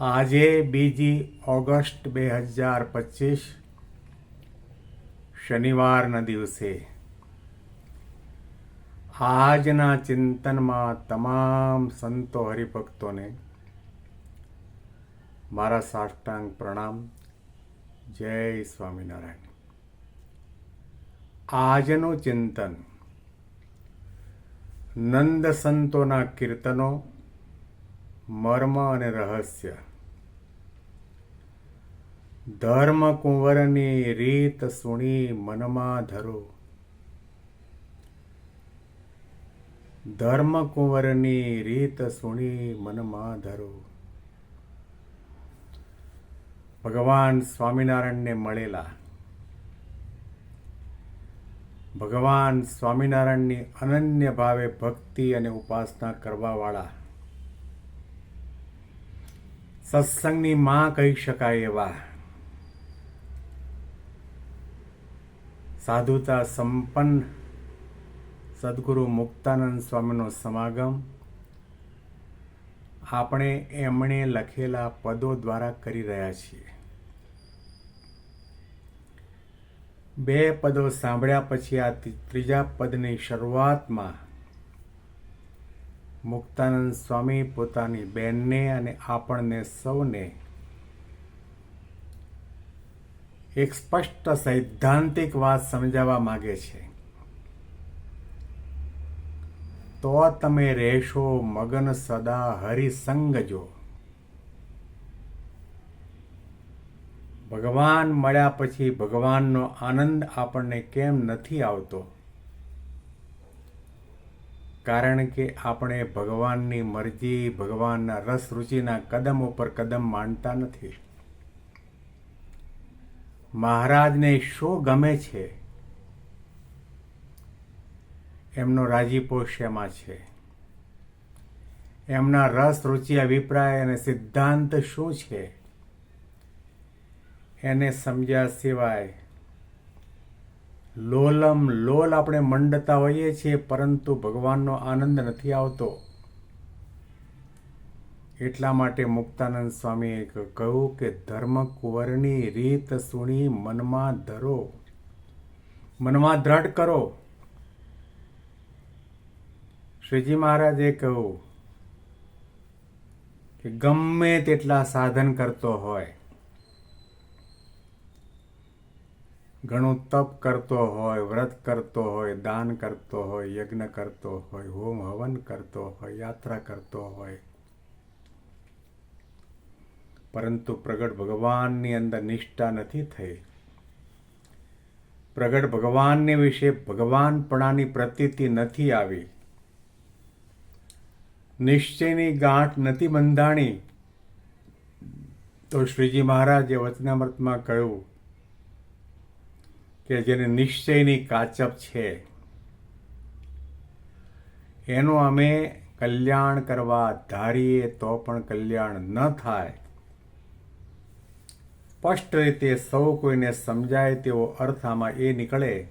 આજે બીજી ઓગસ્ટ બે હજાર પચીસ, શનિવારના દિવસે. આજના ચિંતનમાં તમામ સંતો હરિભક્તોને મારા સાષ્ટાંગ પ્રણામ. જય સ્વામિનારાયણ. આજનું ચિંતન નંદ સંતોના કીર્તનો મર્મ અને રહસ્ય. ધર્મ કુંવરની રીત સુણી મનમાં ધરો. ધર્મ કુંવરની રીત સુણી મનમાં ધરો. ભગવાન સ્વામિનારાયણને મળેલા. ભગવાન સ્વામિનારાયણની અનન્ય ભાવે ભક્તિ અને ઉપાસના કરવાવાળા. સત્સંગની માં કહી શકાય એવા સાધુતા સંપન્ન સદગુરુ મુક્તાનંદ સ્વામીનો સમાગમ આપણે એમણે લખેલા પદો દ્વારા કરી રહ્યા છીએ. બે પદો સાંભળ્યા પછી આ ત્રીજા પદની શરૂઆતમાં મુક્તાનંદ સ્વામી પોતાની બેનને અને આપણને સૌને એક સ્પષ્ટ સૈદ્ધાંતિક વાત સમજાવવા માગે છે. તો તમે રહેશો મગન સદા હરિસંગ જો ભગવાન મળ્યા પછી ભગવાનનો આનંદ આપણને કેમ નથી આવતો? કારણ કે આપણે ભગવાનની મરજી, ભગવાનના રસ, રુચિના કદમ ઉપર કદમ માનતા નથી. મહારાજને શું ગમે છે? એમનો રાજીપો શેમાં છે? એમના રસ, રુચિ, અભિપ્રાય અને સિદ્ધાંત શું છે? એને સમજ્યા સિવાય લોલમ લોલ આપણે મંડતા હોઈએ છીએ, પરંતુ ભગવાનનો આનંદ નથી આવતો. એટલા માટે મુક્તાનંદ સ્વામીએ કહ્યું કે ધર્મ કુંવરની રીત સુણી મનમાં ધરો. મનમાં દ્રઢ કરો. શ્રીજી મહારાજે કહ્યું કે, ગમે તેટલા સાધન કરતો હોય ઘણું તપ કરતો હોય, વ્રત કરતો હોય, દાન કરતો હોય, યજ્ઞ કરતો હોય, હોમ હવન કરતો હોય, યાત્રા કરતો હોય. પરંતુ પ્રગટ ભગવાનની અંદર નિષ્ઠા નથી થઈ. પ્રગટ ભગવાનને વિશે ભગવાનપણાની પ્રતીતિ નથી આવી. નિશ્ચયની ગાંઠ નથી બંધાણી. તો શ્રીજી મહારાજે વચનામૃતમાં કહ્યું કે જેને નિશ્ચયની કાચપ છે. એનું અમે કલ્યાણ કરવા ધારીએ તો પણ કલ્યાણ ન થાય. સ્પષ્ટ રીતે સૌ કોઈને સમજાય તેવો અર્થ આમાં એ નીકળે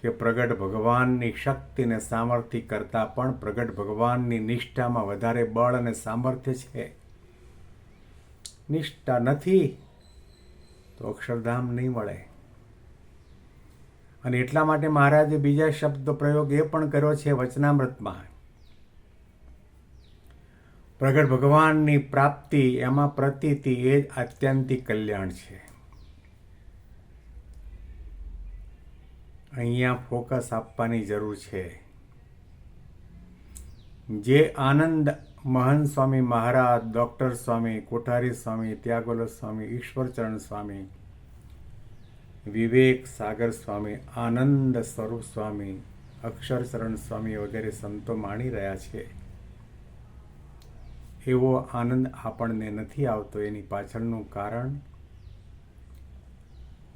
કે પ્રગટ ભગવાનની શક્તિને સામર્થ્ય કરતાં પણ પ્રગટ ભગવાનની નિષ્ઠામાં વધારે બળ અને સામર્થ્ય છે. નિષ્ઠા નથી. તો અક્ષરધામ નહીં મળે. અને એટલા માટે મહારાજે બીજા શબ્દ પ્રયોગ એ પણ કર્યો છે વચનામૃતમાં. પ્રગટ ભગવાનની પ્રાપ્તિ એમાં પ્રતીતિ એ જ આત્યંતિક કલ્યાણ છે. અહીંયા ફોકસ આપવાની જરૂર છે. જે આનંદ મહંત સ્વામી મહારાજ, ડૉક્ટર સ્વામી, કોઠારી સ્વામી ત્યાગોલ સ્વામી, ઈશ્વરચરણ સ્વામી, વિવેક સાગર સ્વામી, આનંદ સ્વરૂપ સ્વામી અક્ષરચરણ સ્વામી વગેરે સંતો માણી રહ્યા છે. એવો આનંદ આપણને નથી આવતો એની પાછળનું કારણ?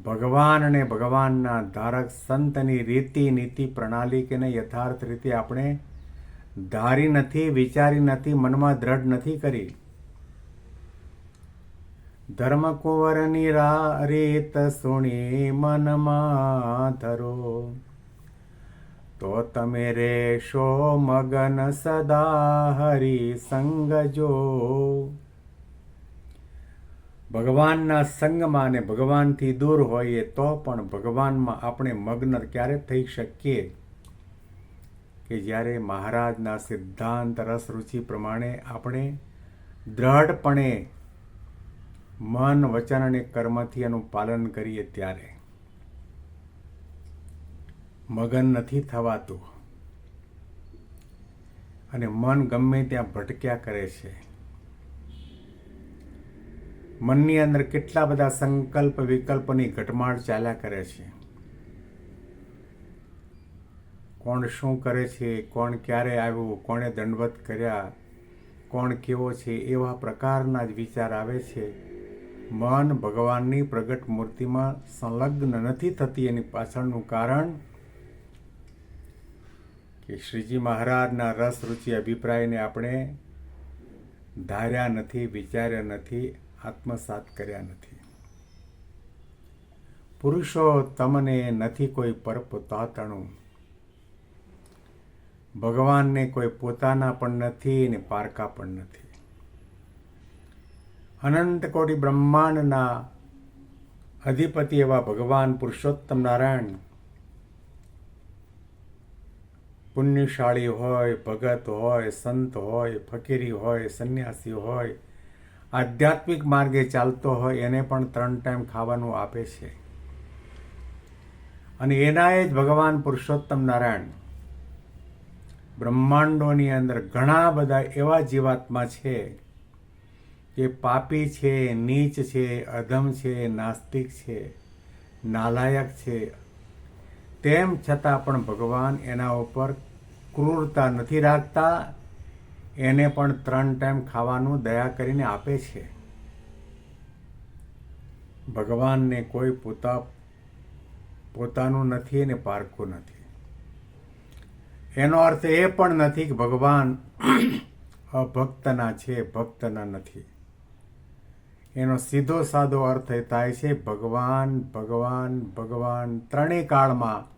ભગવાન અને ભગવાનના ધારક સંતની રીતિ નીતિ પ્રણાલી કે યથાર્થ રીતે આપણે ધારી નથી, વિચારી નથી, મનમાં દ્રઢ નથી કરી. ધર્મકુંવરની રીત સુણી મનમાં ધરો. તો તમે રેશો મગન સદા હરિ સંગ ભગવાનના સંગમાં અને ભગવાનથી દૂર હોઈએ તો પણ ભગવાનમાં આપણે મગ્ન ક્યારે થઈ શકીએ? કે જ્યારે મહારાજના સિદ્ધાંત રસ રુચિ પ્રમાણે આપણે દ્રઢપણે મન, વચન અને કર્મથી એનું પાલન કરીએ ત્યારે મગન નથી થવાતું. અને મન ગમે ત્યાં ભટક્યા કરે છે. મનની અંદર કેટલા બધા સંકલ્પ વિકલ્પની ઘટમાળ ચાલ્યા કરે છે. કોણ શું કરે છે, કોણ ક્યારે આવ્યું, કોણે દંડવત કર્યા, કોણ કેવો છે, એવા પ્રકારના જ વિચાર આવે છે. મન ભગવાનની પ્રગટ મૂર્તિમાં સંલગ્ન નથી થતી એની પાછળનું કારણ કે શ્રીજી મહારાજના રસ, રુચિ, અભિપ્રાયને આપણે ધાર્યા નથી, વિચાર્યા નથી, આત્મસાત કર્યા નથી. પુરુષો તમને નથી કોઈ પરપોતાતણું. ભગવાનને કોઈ પોતાના પણ નથી ને પારકા પણ નથી. અનંત કોટી બ્રહ્માંડના અધિપતિ એવા ભગવાન પુરુષોત્તમ નારાયણ. પુણ્યશાળી હોય, ભગત હોય, સંત હોય, ફકીરી હોય, સંન્યાસી હોય, આધ્યાત્મિક માર્ગે ચાલતો હોય, એને પણ ત્રણ ટાઈમ ખાવાનું આપે છે. અને એના જ ભગવાન પુરુષોત્તમ નારાયણ. બ્રહ્માંડોની અંદર ઘણા બધા એવા જીવાત્મા છે જે પાપી છે, નીચ છે, અધમ છે, નાસ્તિક છે, નાલાયક છે. તેમ છતાં પણ ભગવાન એના ઉપર ક્રૂરતા નથી રાખતા, એને પણ ત્રણ ટાઈમ ખાવાનું દયા કરીને આપે છે. ભગવાનને કોઈ પોતા, પોતાનું નથી અને પારખું નથી. એનો અર્થ એ પણ નથી કે ભગવાન અભક્તના છે, ભક્તના નથી. એનો સીધો સાદો અર્થ એ થાય છે, ભગવાન ભગવાન ભગવાન ત્રણેય કાળમાં,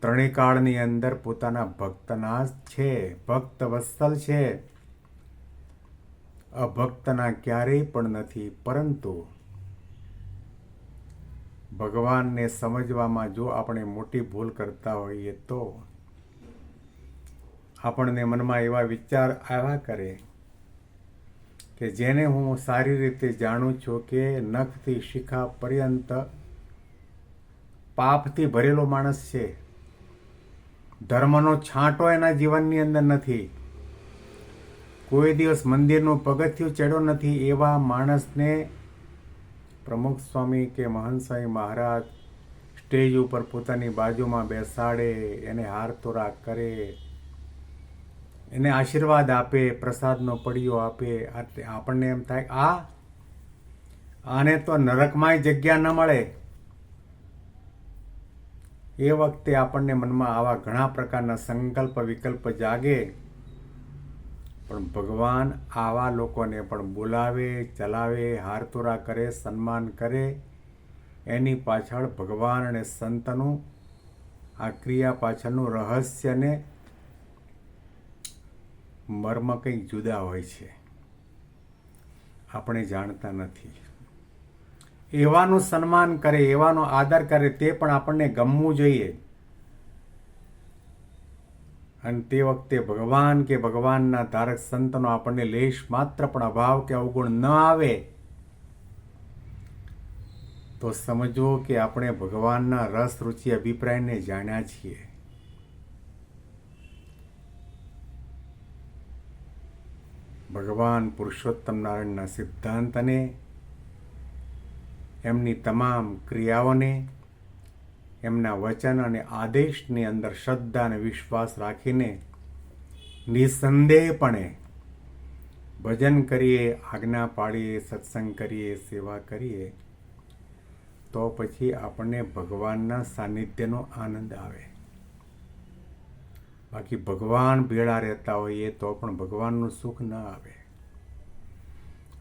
ત્રણેય કાળની અંદર પોતાના ભક્તના જ છે, ભક્ત વત્સલ છે. અભક્તના ક્યારેય પણ નથી, પરંતુ ભગવાનને સમજવામાં જો આપણે મોટી ભૂલ કરતા હોઈએ તો આપણને મનમાં એવા વિચાર આવ્યા કરે કે જેને હું સારી રીતે જાણું છું કે નખથી શિખા પર્યંત પાપથી ભરેલો માણસ છે. ધર્મનો છાંટો એના જીવનની અંદર નથી. કોઈ દિવસ મંદિરનું પગથિયું ચડ્યો નથી એવા માણસને પ્રમુખ સ્વામી કે મહંત મહારાજ સ્ટેજ ઉપર પોતાની બાજુમાં બેસાડે, એને હાર તોરા કરે એને આશીર્વાદ આપે, પ્રસાદનો પડીઓ આપે. આપણને એમ થાય, આ, આને તો નરકમાંય જગ્યા ન મળે. એ વખતે આપણને મનમાં આવા ઘણા પ્રકારના સંકલ્પ, વિકલ્પ જાગે. પણ ભગવાન આવા લોકોને પણ બોલાવે, ચલાવે, હારતુરા કરે, સન્માન કરે. એની પાછળ ભગવાન અને સંતનું આ ક્રિયા પાછળનું રહસ્યને મર્મ કંઈક જુદા હોય છે. આપણે જાણતા નથી. એવાનું સન્માન કરે, એવાનો આદર કરે તે પણ આપણને ગમવું જોઈએ. અને તે વખતે ભગવાન કે ભગવાનના ધારક સંતનો આપણને લેશ માત્ર પણ અભાવ કે અવગુણ ન આવે. તો સમજવો કે આપણે ભગવાનના રસ, રુચિ, અભિપ્રાયને જાણ્યા છીએ. ભગવાન પુરુષોત્તમ નારાયણના સિદ્ધાંતને, એમની તમામ ક્રિયાઓને, એમના વચન અને આદેશની અંદર શ્રદ્ધા અને વિશ્વાસ રાખીને નિસંદેહપણે ભજન કરીએ, આજ્ઞા પાડીએ સત્સંગ કરીએ, સેવા કરીએ, તો પછી આપણને ભગવાનના સાનિધ્યનો આનંદ આવે. બાકી ભગવાન ભેળા રહેતા હોઈએ તો પણ ભગવાનનું સુખ ન આવે.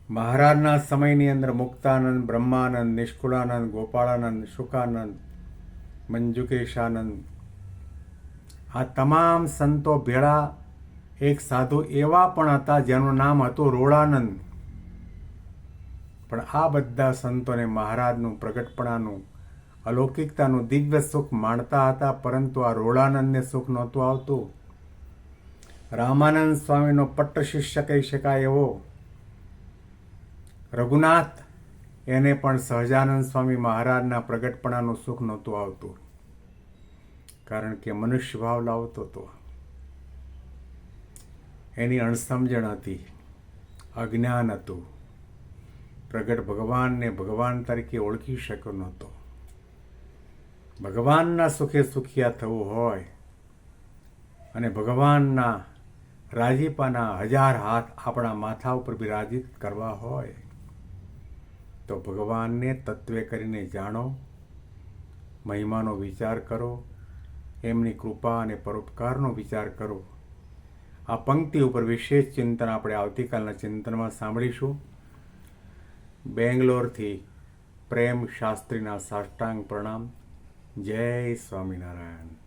મહારાજના સમયની અંદર મુક્તાનંદ, બ્રહ્માનંદ, નિષ્કુળાનંદ, ગોપાળાનંદ, શુકાનંદ, મંજુકેશાનંદ, આ તમામ સંતો ભેળા એક સાધુ એવા પણ હતા જેનું નામ હતું રોળાનંદ. પણ આ બધા સંતોને મહારાજનું પ્રગટપણાનું અલૌકિકતાનું દિવ્ય સુખ માણતા હતા, પરંતુ આ રોળાનંદને સુખ નહોતું આવતું. રામાનંદ સ્વામીનો પટ્ટ શિષ્ય કહી શકાય એવો. રઘુનાથ, એને પણ સહજાનંદ સ્વામી મહારાજના પ્રગટપણાનું સુખ નહોતું આવતું, કારણ કે મનુષ્ય ભાવ લાવતો હતો. એની અણસમજણ હતી, અજ્ઞાન હતું. પ્રગટ ભગવાનને ભગવાન તરીકે ઓળખી શક્યો નહોતો. ભગવાનના સુખે સુખિયા થવું હોય અને ભગવાનના રાજીપાના હજાર હાથ આપણા માથા ઉપર બિરાજિત કરવા હોય, તો ભગવાનને તત્વે કરીને જાણો, મહિમાનો વિચાર કરો, એમની કૃપા અને પરોપકારનો વિચાર કરો. આ પંક્તિ ઉપર વિશેષ ચિંતન આપણે આવતીકાલના ચિંતનમાં સાંભળીશું. બેંગ્લોરથી પ્રેમ શાસ્ત્રીના સાષ્ટાંગ પ્રણામ. જય સ્વામિનારાયણ.